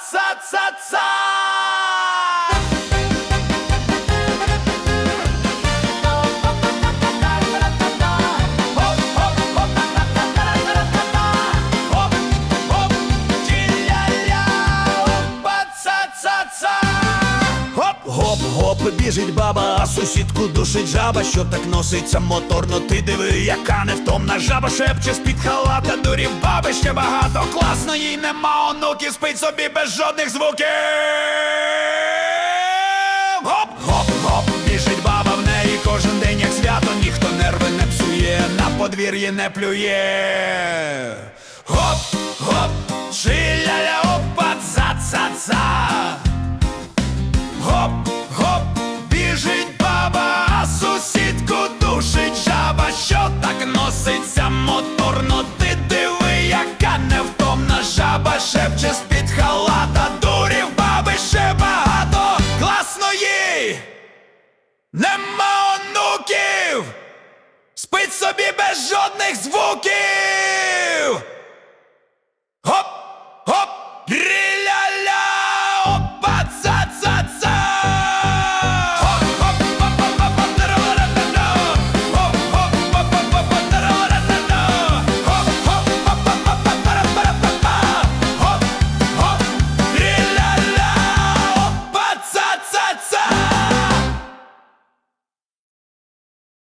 ца-ца-ца! Біжить баба, а сусідку душить жаба, що так носиться моторно. Ти диви, яка невтомна жаба шепче з-під халата, дурів баби ще багато. Класно їй нема онуків, спить собі без жодних звуків. Гоп, гоп, біжить баба в неї кожен день, як свято, ніхто нерви не псує, на подвір'ї не плює. Халата, дурів баби ще багато, класно їй, нема онуків, спить собі без звуків.